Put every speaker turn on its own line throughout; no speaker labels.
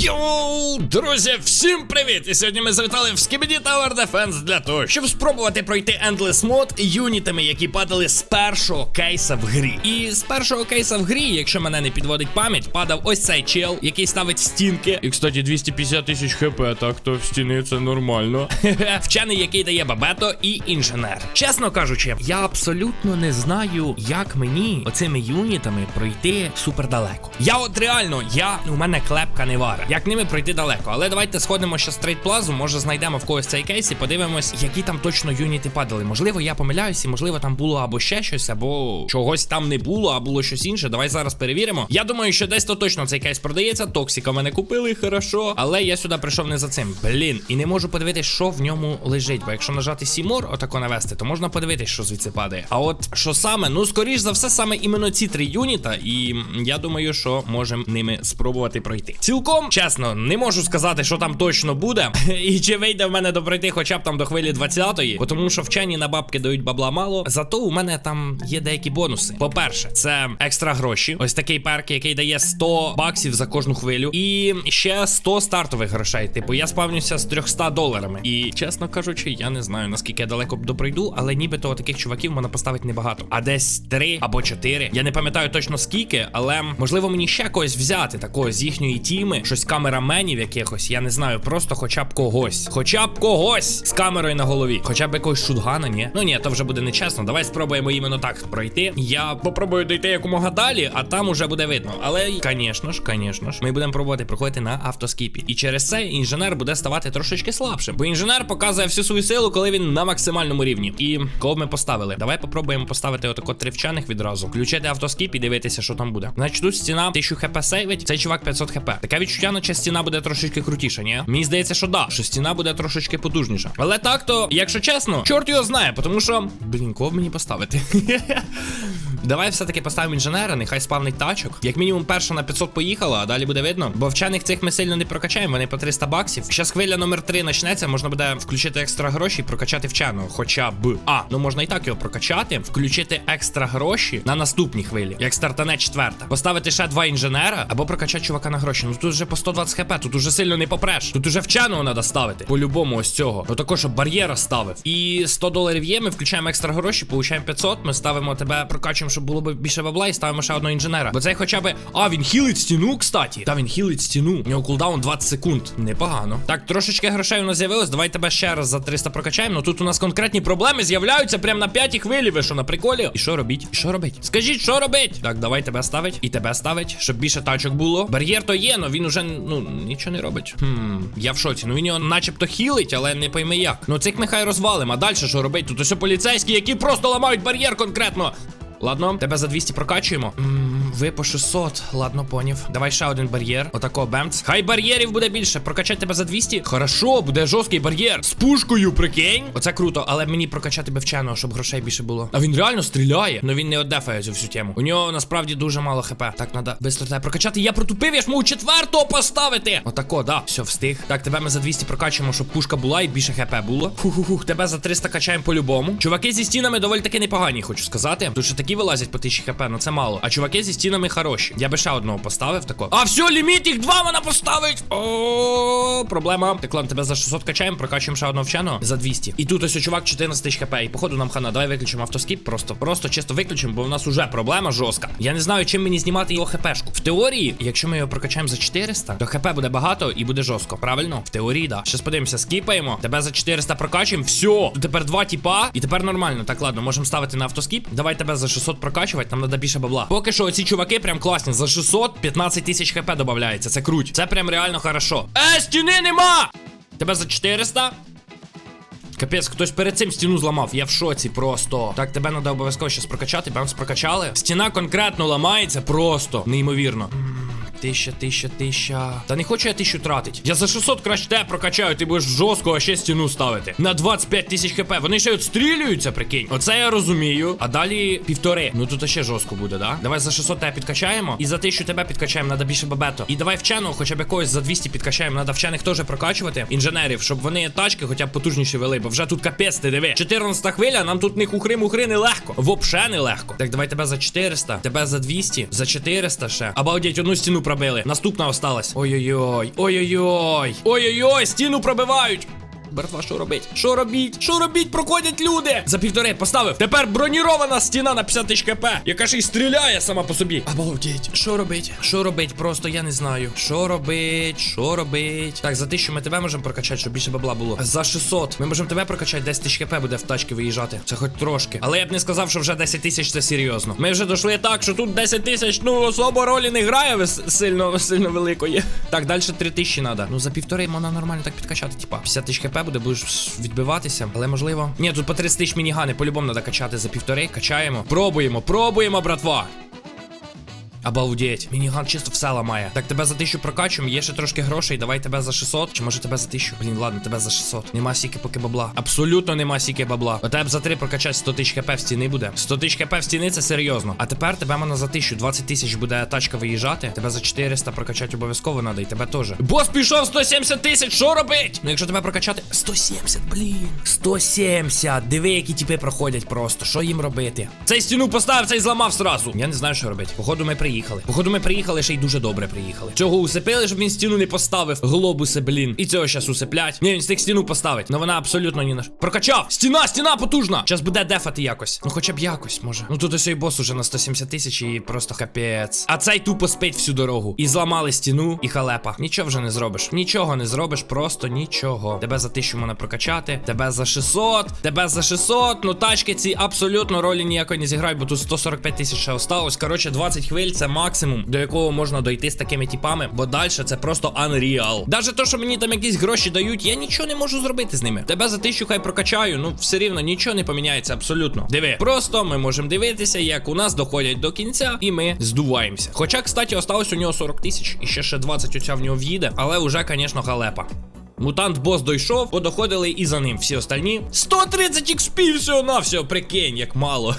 Йоу, друзі, всім привіт! І сьогодні ми завітали в Skibidi Tower Defense для того, щоб спробувати пройти Endless Mode юнітами, які падали з першого кейса в грі. І з першого кейса в грі, якщо мене не підводить пам'ять, падав ось цей чел, який ставить стінки. І, кстати, 250 тисяч хп, так то в стіни це нормально. Вчений, який дає бабето, і інженер. Чесно кажучи, я абсолютно не знаю, як мені оцими юнітами пройти супер далеко. Я от реально, я у мене клепка не вара. Як ними пройти далеко. Але давайте сходимо ще стрейт плазу, може знайдемо в когось цей кейс і подивимось, які там точно юніти падали. Можливо, я помиляюсь, і можливо там було або ще щось, або чогось там не було, а було щось інше. Давай зараз перевіримо. Я думаю, що десь то точно цей кейс продається. Токсіка мене купили, хорошо. Але я сюди прийшов не за цим. Блін, і не можу подивитись, що в ньому лежить. Бо якщо нажати Сімор, отако навести, то можна подивитись, що звідси падає. А от що саме, ну скоріш за все, саме іменно ці три юніта, і я думаю, що можемо ними спробувати пройти. Цілком чесно, не можу сказати, що там точно буде, і чи вийде в мене допройти хоча б там до хвилі 20-ї, тому що вчені на бабки дають бабла мало. Зато у мене там є деякі бонуси. По-перше, це екстра гроші. Ось такий перк, який дає 100 баксів за кожну хвилю, і ще 100 стартових грошей. Типу, я спавнюся з 300 доларами. І чесно кажучи, я не знаю наскільки я далеко допройду, але нібито таких чуваків можна поставити небагато. А десь 3 або 4. Я не пам'ятаю точно скільки, але можливо мені ще когось взяти, такого з їхньої тіми, щось камераменів якихось. Я не знаю, просто хоча б когось. Хоча б когось з камерою на голові. Хоча б якогось шутгана, ні. Ну ні, то вже буде нечесно. Давай спробуємо іменно так пройти. Я попробую дойти якомога далі, а там уже буде видно. Але, звісно ж, звісно ж, ми будемо пробувати проходити на автоскіпі. І через це інженер буде ставати трошечки слабшим. Бо інженер показує всю свою силу, коли він на максимальному рівні. І кого ми поставили? Давай попробуємо поставити отако три вчених відразу. Включити автоскіп і дивитися, що там буде. Значить, тут стіна 1000 хп сейвить, цей чувак 500 хп. Таке відчуття, наче стіна буде трошечки крутіша, ні? Мені здається, що да, що стіна буде трошечки потужніша. Але так то, якщо чесно, чорт його знає, тому що. Блін, кого мені поставити? Давай все-таки поставимо інженера, нехай спавнить тачок. Як мінімум, перша на 500 поїхала, а далі буде видно. Бо вчених цих ми сильно не прокачаємо, вони по 300 баксів. Щас хвиля номер 3 почнеться, можна буде включити екстра гроші і прокачати вченого. Хоча б. А, ну можна і так його прокачати, включити екстра гроші на наступній хвилі, як стартане четверта. Поставити ще два інженера або прокачати чувака на гроші. Ну тут вже по 120 хп, тут уже сильно не попреш. Тут уже вченого треба ставити. По-любому ось цього. Ну також, щоб бар'єра ставив. І 100 доларів є, ми включаємо екстра гроші, получаємо 500, ми ставимо тебе, прокачуємо, щоб було б більше бабла, і ставимо ще одного інженера. Бо цей хоча б. А, він хілить стіну, кстати. Та він хілить стіну. У нього кулдаун 20 секунд. Непогано. Так, трошечки грошей у нас з'явилось. Давай тебе ще раз за 300 прокачаємо. Ну тут у нас конкретні проблеми з'являються прямо на п'ятій хвилі. Ви що на приколі? І що робіть? І що робить? Скажіть, що робить? Так, давай тебе ставить. І тебе ставить, щоб більше тачок було. Бар'єр то є, но він уже ну нічого не робить. Хм, я в шоці. Ну він його начебто хілить, але не пойми як. Ну цих нехай розвалим. А далі що робить? Тут усе поліцейські, які просто ламають бар'єр конкретно. Ладно, тебе за 200 прокачуємо. М, Ви по 600. Ладно, поняв. Давай ще один бар'єр. Отако бемц. Хай бар'єрів буде більше. Прокачати тебе за 200. Хорошо, буде жорсткий бар'єр. З пушкою, прикинь. Оце круто, але мені прокачати би вченого, щоб грошей більше було. А він реально стріляє. Ну він не оддефає цю всю тему. У нього насправді дуже мало хп. Так, треба бистро тебе прокачати. Я протупив, я ж можу четвертого поставити. Отако, да. Все, встиг. Так, тебе ми за 200 прокачуємо, щоб пушка була і більше хп було. Фу-ху-ху. Тебе за 300 качаємо по-любому. Чуваки зі стінами доволі таки непогані, хочу сказати. Тут ще такі вилазять по 1000 хп, ну це мало. А чуваки зі стінами хороші. Я би ще одного поставив такого. А все, ліміт їх два вона поставить. О, проблема. Так, ладно, тебе за 600 качаємо, прокачуємо ще одного вченого за 200. І тут ось чувак 14 тисяч хп. І походу нам хана. Давай виключимо автоскіп. Просто, просто чисто виключимо, бо в нас уже проблема жорстка. Я не знаю, чим мені знімати його хпшку. Теорії, якщо ми його прокачаємо за 400, то хп буде багато і буде жорстко. Правильно? В теорії, да. Щас подивимося, скіпаємо. Тебе за 400 прокачуємо. Все. Тепер два тіпа, і тепер нормально. Так, ладно, можемо ставити на автоскіп. Давай тебе за 600 прокачувати, нам треба більше бабла. Поки що оці чуваки прям класні. За 600 15 тисяч хп додається. Це круть. Це прям реально хорошо. Е, стіни нема! Тебе за 400? Капець, хтось перед цим стіну зламав. Я в шоці просто. Так, тебе треба обов'язково щось прокачати. Бамс прокачали. Стіна конкретно ламається просто неймовірно. Тисяча, тисяча, тисяча. Та не хочу я тисячу тратить. Я за 600 краще тебе прокачаю, ти будеш жорстко а ще стіну ставити. На 25 тисяч хп. Вони ще відстрілюються, прикинь. Оце я розумію. А далі півтори. Ну тут ще жорстко буде, да? Давай за 600 тебе підкачаємо. І за 1000 тебе підкачаємо, треба більше бабето. І давай вченого, хоча б якогось за 200 підкачаємо. Треба вчених теж прокачувати. Інженерів, щоб вони тачки хоча б потужніші вели, бо вже тут капець, ти диви. 14 хвиля, нам тут не хухри-мухри не легко. Вообще не легко. Так, давай тебе за 400, тебе за 200, за 400 ще. Обалдеть, одну стіну пробили. Наступна осталась. Ой-ой-ой. Ой-ой-ой. Ой-ой-ой, стіну пробивають. Братва, що робить? Що робіть? Що робіть? Проходять люди! За півтори поставив. Тепер бронірована стіна на 50 тисяч кп, яка ж і стріляє сама по собі. Обалдеть. Що робить? Що робить? Просто я не знаю. Що робить? Що робить? Так, за тисячу ми тебе можемо прокачати, щоб більше бабла було. За 600. Ми можемо тебе прокачати, 10 тисяч кп буде в тачки виїжджати. Це хоч трошки. Але я б не сказав, що вже 10 тисяч це серйозно. Ми вже дійшли так, що тут 10 тисяч, ну особо ролі не грає вис- сильно, сильно великої. Так, далі 3 тисячі треба. Ну за півтори можна нормально так підкачати. Типа 50 тисяч буде, будеш відбиватися. Але можливо. Ні, тут по 30 тисяч мінігани по-любому треба качати за півтори. Качаємо. Пробуємо, пробуємо, братва. Обалдеть, мініган чисто все ламає. Так, тебе за тисячу прокачуємо, є ще трошки грошей. Давай тебе за 600. Чи може тебе за тисячу? Блін, ладно, тебе за 600. Нема сіки поки бабла. Абсолютно нема сіки бабла. У тебе за 3 прокачати 100 тисяч хп в стіни буде. 100 тисяч хп в стіни це серйозно. А тепер тебе можна за 1000, 20 тисяч буде тачка виїжджати. Тебе за 400 прокачати обов'язково треба, і тебе теж. Бос пішов 170 тисяч, що робить? Ну якщо тебе прокачати. 170, блін. 170. Диви, які тіпи проходять просто. Що їм робити? Цей стіну поставив, цей зламав сразу. Я не знаю, що робити. Походу, ми приїхали. Походу, ми приїхали, ще й дуже добре приїхали. Цього усипили, щоб він стіну не поставив. Глобуси, блін. І цього щас усиплять. Ні, він стих стіну поставить. Ну вона абсолютно ні на що. Прокачав! Стіна, стіна потужна! Зараз буде дефати якось. Ну хоча б якось, може. Ну тут ось і бос уже на 170 тисяч і просто капець. А цей тупо спить всю дорогу. І зламали стіну, і халепа. Нічого вже не зробиш. Нічого не зробиш, просто нічого. Тебе за 1000 можна прокачати, тебе за 600, тебе за 600. Ну тачки ці абсолютно ролі ніякої не зіграють, бо тут 145 тисяч ще осталось. Коротше, 20 хвиль це максимум, до якого можна дойти з такими типами, бо далі це просто unreal. Даже то, що мені там якісь гроші дають, я нічого не можу зробити з ними. Тебе за тисячу хай прокачаю, ну все рівно нічого не поміняється абсолютно. Диви, просто ми можемо дивитися, як у нас доходять до кінця, і ми здуваємося. Хоча, кстати, осталось у нього 40 тисяч, і ще ще 20 оця в нього в'їде, але вже, звісно, халепа. Мутант бос дойшов, подоходили і за ним всі остальні. 130 XP всього на всього, прикинь, як мало.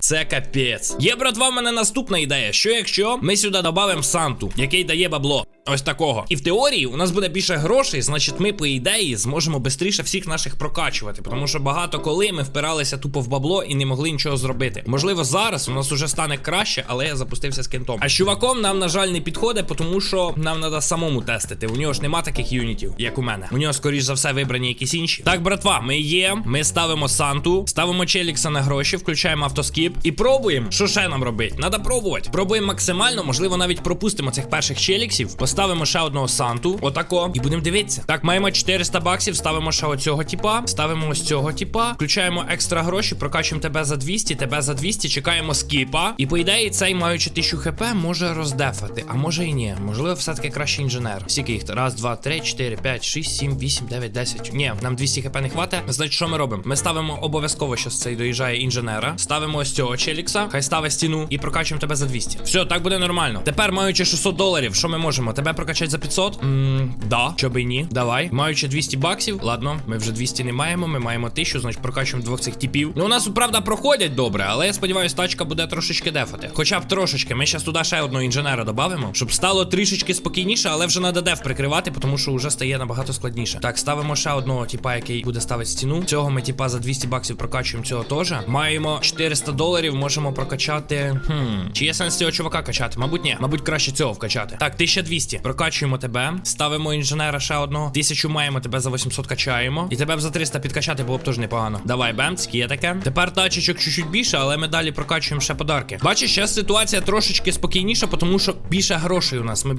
Це капець. Є, братва, в мене наступна ідея. Що якщо ми сюди додамо Санту, який дає бабло? Ось такого. І в теорії у нас буде більше грошей, значить, ми, по ідеї, зможемо швидше всіх наших прокачувати. Тому що багато коли ми впиралися тупо в бабло і не могли нічого зробити. Можливо, зараз у нас уже стане краще, але я запустився з кентом. А з чуваком нам, на жаль, не підходить, тому що нам треба самому тестити. У нього ж нема таких юнітів, як у мене. У нього, скоріш за все, вибрані якісь інші. Так, братва, ми є. Ми ставимо Санту, ставимо Челікса на гроші, включаємо автоскіп і пробуємо. Що ще нам робити? Надо пробувати. Пробуємо максимально, можливо, навіть пропустимо цих перших челіксів. Поставимо ще одного Санту. Отако. І будемо дивитися. Так, маємо 400 баксів, ставимо ще оцього типа. Ставимо ось цього типа. Включаємо екстра гроші, прокачуємо тебе за 200, тебе за 200, чекаємо скіпа. І по ідеї, цей, маючи 1000 хп, може роздефати. А може і ні. Можливо, все-таки краще інженер. Скільки їх? Раз, два, три, чотири, п'ять, шість, сім, вісім, дев'ять, десять. Ні, нам 200 хп не хватить. Значить, що ми робимо? Ми ставимо обов'язково, що цей доїжджає інженера. Ставимо ось цього челікса, хай ставить стіну і прокачуємо тебе за 200. Все, так буде нормально. Тепер, маючи 600 доларів, що ми можемо? Тебе прокачати за 500? Ммм, да, чо би і ні. Давай. Маючи 200 баксів. Ладно, ми вже 200 не маємо. Ми маємо 1000, значить прокачуємо двох цих типів. Ну, у нас, правда, проходять добре, але я сподіваюся, тачка буде трошечки дефати. Хоча б трошечки. Ми зараз туди ще одного інженера додамо, щоб стало трішечки спокійніше, але вже треба деф прикривати, тому що вже стає набагато складніше. Так, ставимо ще одного типа, який буде ставити стіну. Цього ми, типа, за 200 баксів прокачуємо цього теж. Маємо 400 доларів, можемо прокачати. Хм, чи є сенс цього чувака качати? Мабуть, ні. Мабуть, краще цього вкачати. Так, 1200. Прокачуємо тебе. Ставимо інженера ще одного. 1000 маємо, тебе за 800 качаємо. І тебе б за 300 підкачати було б теж непогано. Давай, бемц, є таке. Тепер тачечок чуть-чуть більше, але ми далі прокачуємо ще подарки. Бачиш, зараз ситуація трошечки спокійніша, тому що більше грошей у нас. Ми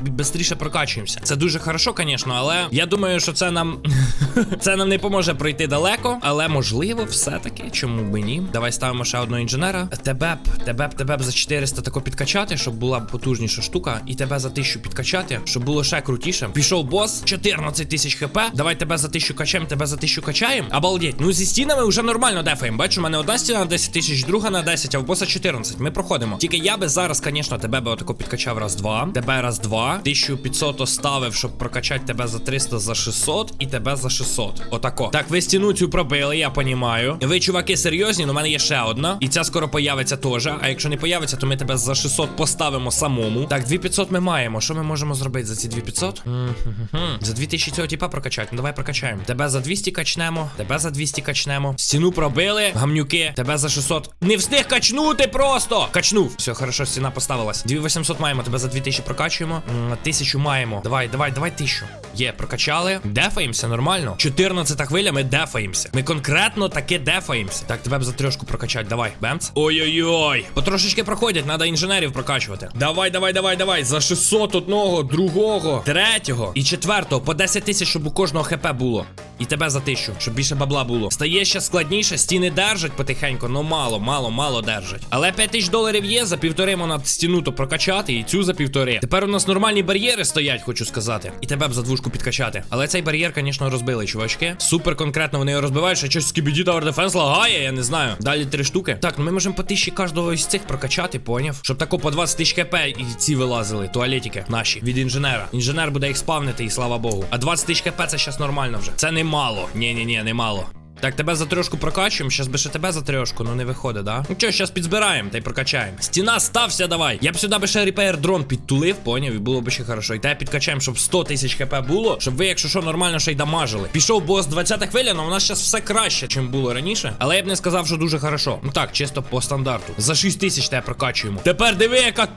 швидше прокачуємося. Це дуже хорошо, звісно, але я думаю, що це нам це нам не поможе пройти далеко. Але можливо, все-таки, чому би ні? Давай ставимо ще одного інженера. Тебе б, тебе б, тебе б за 400 тако підкачати, щоб була потужніша штука, і тебе за 1000 підкачати, щоб було ще крутіше. Пішов бос, 14 тисяч хп. Давай тебе за 1000 качаємо, тебе за 1000 качаємо. Обалдеть. Ну зі стінами вже нормально дефаємо. Бачу, у мене одна стіна на 10 тисяч, друга на 10, а в боса 14. Ми проходимо. Тільки я би зараз, звісно, тебе би отако підкачав раз два. Тебе раз два. 1500 оставив, щоб прокачати тебе за 300 за 600 і тебе за 600. Отако. Так, ви стіну цю пробили, я понімаю. Ви, чуваки, серйозні, ну в мене є ще одна. І ця скоро появиться теж. А якщо не появиться, то ми тебе за 600 поставимо самому. Так, 2500 ми маємо. Що ми можемо зробити? Зробити за ці 2500? Мгм. За 2000 цього типа прокачати. Ну давай прокачаємо. Тебе за 200 качнемо, тебе за 200 качнемо. Стіну пробили, гамнюки, тебе за 600. Не встиг качнути просто! Качнув. Все, хорошо, стіна поставилась. 2800 маємо, тебе за 2000 прокачуємо. М, 1000 маємо. Давай, давай, давай 1000. Є, прокачали. Дефаємося, нормально. 14 хвиля, ми дефаємося. Ми конкретно таки дефаємося. Так, тебе б за трьошку прокачати. Давай, бемц. Ой-ой-ой. Потрошечки проходять, треба інженерів прокачувати. Давай, давай, давай, давай. За 600 одного, другого, третього і четвертого. По 10 тисяч, щоб у кожного хп було. І тебе за тисячу, щоб більше бабла було. Стає ще складніше, стіни держать потихеньку, ну мало, мало, мало держать. Але 5 тисяч доларів є, за півтори можна стіну то прокачати, і цю за півтори. Тепер у нас нормальні бар'єри стоять, хочу сказати. І тебе б за двушку підкачати. Але цей бар'єр, звісно, розбили, чувачки. Супер конкретно вони його розбивають, що щось Skibidi Tower Defense лагає, я не знаю. Далі три штуки. Так, ну ми можемо по тисячі кожного із цих прокачати, поняв? Щоб тако по 20 тисяч хп і ці вилазили, туалетики наші від інженера. Інженер буде їх спавнити, і слава Богу. А 20 тисяч хп це щас нормально вже. Це не мало. Ні, ні, ні, не мало. Так, тебе за трьошку прокачуємо, щас би ще тебе за трьошку, ну не виходить, да? Ну що, щас підзбираємо та й прокачаємо. Стіна, стався, давай. Я б сюди би ще репейр дрон підтулив, поняв, і було б ще хорошо. І тебе підкачаємо, щоб 100 тисяч хп було, щоб ви, якщо що, нормально ще й дамажили. Пішов бос 20 хвиля, але у нас зараз все краще, чим було раніше. Але я б не сказав, що дуже хорошо. Ну так, чисто по стандарту. За 6 тисяч тебе прокачуємо. Тепер диви, яка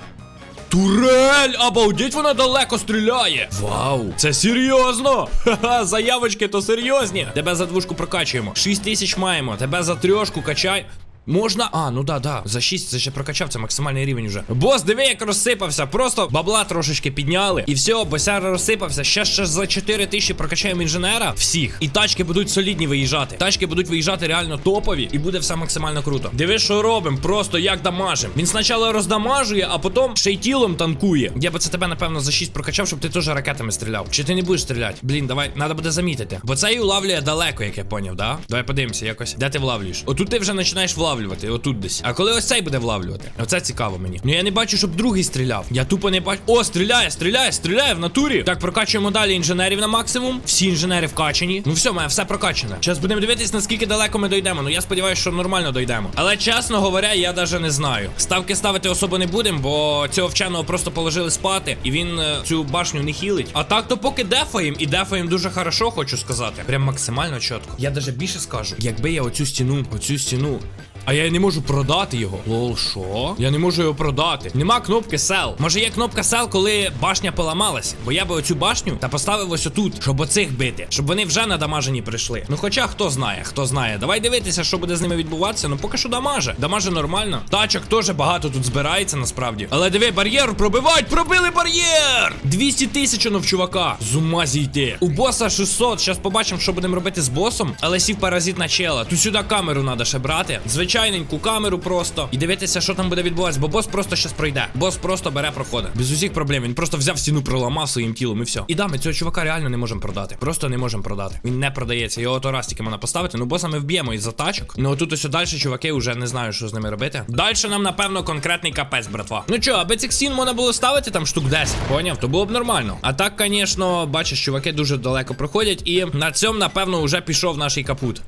Турель! Обалдеть, вона далеко стріляє! Вау! Це серйозно! Ха-ха, заявочки то серйозні! Тебе за двушку прокачуємо. 6 тисяч маємо, тебе за трьошку качай. Можна. А, ну да, да. За 6 це ще прокачав, це максимальний рівень вже. Бос, диви, як розсипався. Просто бабла трошечки підняли. І все, босяр розсипався. Ще ще за 4 тисячі прокачаємо інженера. Всіх. І тачки будуть солідні виїжджати. Тачки будуть виїжджати реально топові, і буде все максимально круто. Диви, що робимо, просто як дамажим. Він спочатку роздамажує, а потім ще й тілом танкує. Я би це тебе, напевно, за 6 прокачав, щоб ти теж ракетами стріляв. Чи ти не будеш стріляти? Блін, давай, треба буде замітити. Бо це і улавлює далеко, як я поняв, да? Давай подивимося якось. Де ти влавлюєш? Отут ти вже починаєш влавлювати, отут десь. А коли ось цей буде влавлювати? Оце цікаво мені. Ну я не бачу, щоб другий стріляв. Я тупо не бачу. О, стріляє, стріляє, стріляє в натурі. Так, прокачуємо далі інженерів на максимум. Всі інженери вкачані. Ну все, має все прокачане. Зараз будемо дивитись, наскільки далеко ми дійдемо. Ну я сподіваюся, що нормально дійдемо. Але чесно говоря, я навіть не знаю. Ставки ставити особо не будемо, бо цього вченого просто положили спати, і він е, цю башню не хілить. А так то поки дефаєм, і дефаєм дуже хорошо, хочу сказати. Прям максимально чітко. Я навіть більше скажу, якби я оцю стіну, оцю стіну. А я не можу продати його. Лол, що? Я не можу його продати. Нема кнопки sell. Може є кнопка sell, коли башня поламалася. Бо я би оцю башню та поставив ось отут, щоб оцих бити. Щоб вони вже надамажені прийшли. Ну хоча хто знає, хто знає. Давай дивитися, що буде з ними відбуватися. Ну поки що дамаже. Дамаже нормально. Тачок теж багато тут збирається насправді. Але диви, бар'єр пробивають, пробили бар'єр! 200 тисяч ну в чувака. З ума зійти. У боса 600. Щас побачимо, що будемо робити з босом. Але сів паразит на чела. Тут сюди камеру треба ще брати. Звичайненьку камеру просто. І дивитися, що там буде відбуватися. Бо бос просто щас пройде. Бос просто бере, проходить. Без усіх проблем. Він просто взяв стіну, проламав своїм тілом і все. І да, ми цього чувака реально не можемо продати. Просто не можемо продати. Він не продається. Його то раз тільки можна поставити. Ну боса ми вб'ємо із затачок. Ну тут ось далі чуваки вже не знаю, що з ними робити. Далі нам, напевно, конкретний капець, братва. Ну чо, аби цих стін можна було ставити там штук 10, поняв? То було б нормально. А так, звісно, бачиш, чуваки дуже далеко проходять. І на цьому, напевно, вже пішов наш капут.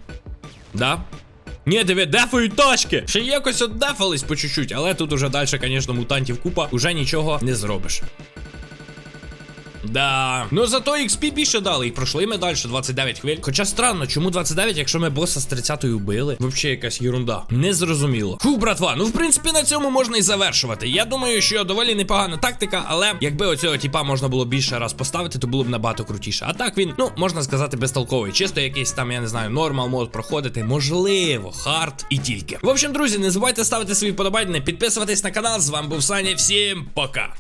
Да? Ні, диви, дефують тачки. Ще якось от дефались по чуть-чуть, але тут уже далі, звісно, мутантів купа, уже нічого не зробиш. Да. Ну зато XP більше дали і пройшли ми далі 29 хвиль. Хоча странно, чому 29, якщо ми боса з 30-ї вбили? Вообще якась ерунда. Незрозуміло. Фу, братва, ну в принципі на цьому можна і завершувати. Я думаю, що доволі непогана тактика, але якби оцього типа можна було більше раз поставити, то було б набагато крутіше. А так він, ну, можна сказати, безтолковий. Чисто якийсь там, я не знаю, нормал мод проходити. Можливо, хард і тільки. В общем, друзі, не забувайте ставити свої вподобайки, підписуватись на канал. З вами був Саня. Всім пока.